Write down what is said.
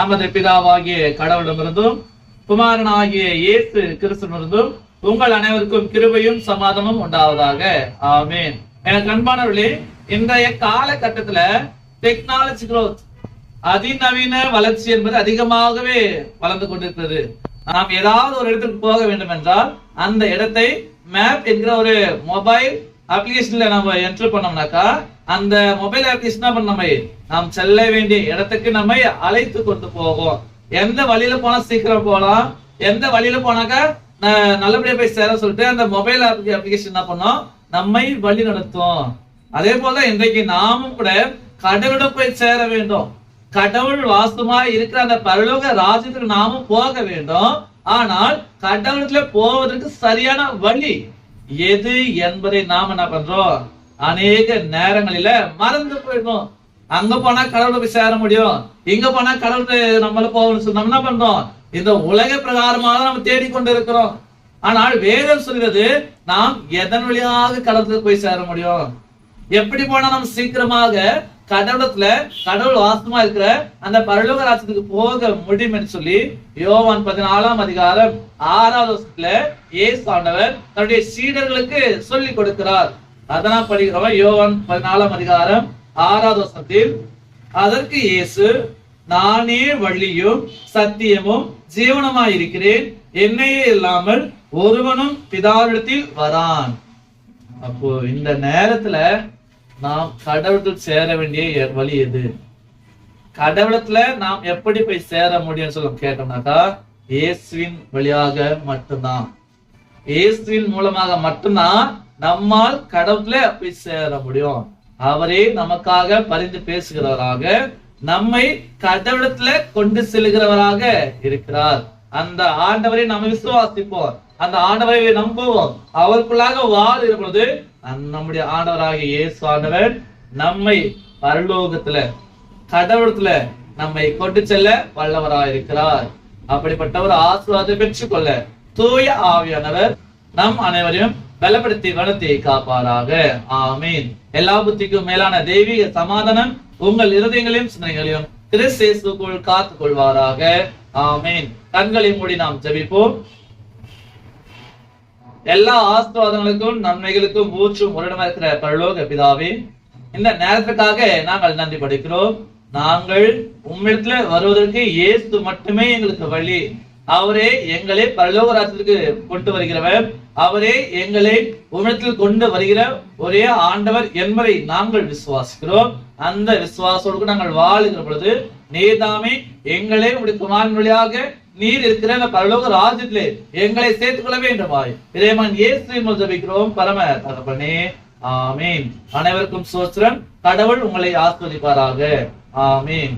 நமது பிதாவாகிய கடவுளிடமிருந்தும் குமாரனாகிய இயேசு கிறிஸ்துவிலிருந்தும் உங்கள் அனைவருக்கும் கிருபையும் சமாதானமும் உண்டாவதாக. ஆமேன். எனக்கு அன்பானவர்களே இன்றைய காலகட்டத்துல டெக்னாலஜி குரோத் அதிநவீன வளர்ச்சி என்பது அதிகமாகவே வளர்ந்து கொண்டிருக்கிறது. நாம் ஏதாவது ஒரு இடத்துக்கு போக வேண்டும் என்றால் அந்த இடத்தை மேப் என்கிற ஒரு மொபைல் அப்ளிகேஷன்ல நம்ம என்ட்ரு பண்ணோம்னாக்கா அந்த மொபைல் அப்ளிகேஷன் பண்ண நம்ம? நாம் செல்ல வேண்டிய இடத்துக்கு நம்மை அழைத்து கொண்டு போகும். எந்த வழியில போனா சீக்கிரம் போகலாம். எந்த வழியில போனாக்கா நல்லபடியா போய் சேர சொல்லிட்டு அந்த மொபைல் அப்ளிகேஷன் என்ன பண்ணோம்? நம்மை வழி நடத்தும். அதே போல இன்றைக்கு நாமும் கூட கடவுளிடம் போய் சேர வேண்டும். கடவுள் வாசமா இருக்கிற அந்த பரலோக ராஜ்யத்துக்கு நாமும் போக வேண்டும். ஆனால் கடவுளத்துல போவதற்கு சரியான வழி எது என்பதை நாம என்ன பண்றோம்? அநேக நேரங்களில மறந்து போயிடும் அங்க போனா கடவுளை போய் சேர முடியும். இங்க போனா கடவுள் நம்மள போகணும்னு சொல்லி நம்ம என்ன பண்றோம்? இந்த உலக பிரகாரமாக நம்ம தேடிக்கொண்டு இருக்கிறோம். ஆனால் வேதம் சொல்கிறது நாம் எதன் வழியாக கடவுளுக்கு போய் சேர முடியும்? எப்படி போனா நம்ம சீக்கிரமாக கடவுளத்துல கடவுள் வாசமா இருக்கிற அந்த பரலோக ராஜ்யத்துக்கு போக முடியும் என்று சொல்லி யோவான் பதினாலாம் அதிகாரம் ஆறாவது வருஷத்துல இயேசு ஆண்டவர் தன்னுடைய சீடர்களுக்கு சொல்லி கொடுக்கிறார். அதனால் படிக்கிறவன் யோவான் பதினாலாம் அதிகாரம் ஆறாவது வருஷத்தில் அதற்கு இயேசு நானே வழியும் சத்தியமும் ஜீவனமாய் இருக்கிறேன். என்னையே இல்லாமல் ஒருவனும் பிதாவிடத்தில் வரான். அப்போ இந்த நேரத்துல நாம் கடவுளுக்கு சேர வேண்டிய வழி எது? கடவுளத்துல நாம் எப்படி போய் சேர முடியும்னு சொல்ல கேட்டோம்னாக்கா இயேசுவின் வழியாக மட்டும்தான். இயேசுவின் மூலமாக மட்டும்தான் நம்மால் கடவுள போய் சேர முடியும். அவரே நமக்காக பரிந்து பேசுகிறவராக நம்மை கடவுளத்துல கொண்டு செல்கிறவராக இருக்கிறார். அந்த ஆண்டவரை நம்ம விசுவாசிப்போம். அந்த ஆண்டவரை நம்புவோம். அவருக்குள்ளாக வாழ் பொழுது நம்முடைய ஆண்டவராகிய இயேசு ஆண்டவர் நம்மை பரலோகத்துல கடவுளத்துல நம்மை கொண்டு செல்ல வல்லவராய் இருக்கிறார் அப்படிப்பட்டவர் ஆசீர்வாதத்தை பெற்றுக்கொள்ள தூய ஆவியானவர் நம் அனைவரையும் பலப்படுத்தி வளர்த்தி காப்பாராக. ஆமீன். எல்லா புத்திக்கும் மேலான தெய்வீக சமாதானம் உங்கள் இருதயங்களையும் சிந்தனைகளையும் கிறிஸ்தேசுக்குள் காத்துக் கொள்வாராக ஆமீன். கண்களை மூடி நாம் ஜெபிப்போம். எல்லா ஆசிர்வாதங்களுக்கும் நன்மைகளுக்கும் ஊற்றும் உரிடமா இருக்கிற பரலோக பிதாவே இந்த நேரத்துக்காக நாங்கள் நன்றி படிக்கிறோம். நாங்கள் உம்மிடத்துல வருவதற்கு இயேசு மட்டுமே எங்களுக்கு வழி. அவரே எங்களை பரலோக ராஜ்யத்திற்கு கொண்டு வருகிறவர். அவரே எங்களை உமிழத்தில் கொண்டு வருகிற ஒரே ஆண்டவர் என்பதை நாங்கள் விசுவாசிக்கிறோம். அந்த விசுவாசோடு நாங்கள் வாழுகிற பொழுது நீதாமே எங்களை உடைய குமாரன் வழியாக நீர் இருக்கிற பரலோக ராஜ்யத்திலே எங்களை சேர்த்துக் கொள்ள வேண்டுமாய் இறைவன் இயேசு ஜபிக்கிறோம். பரம தகப்பனே ஆமீன். அனைவருக்கும் சோஸ்திரம் கடவுள் உங்களை ஆஸ்வதிப்பாராக. ஆமீன்.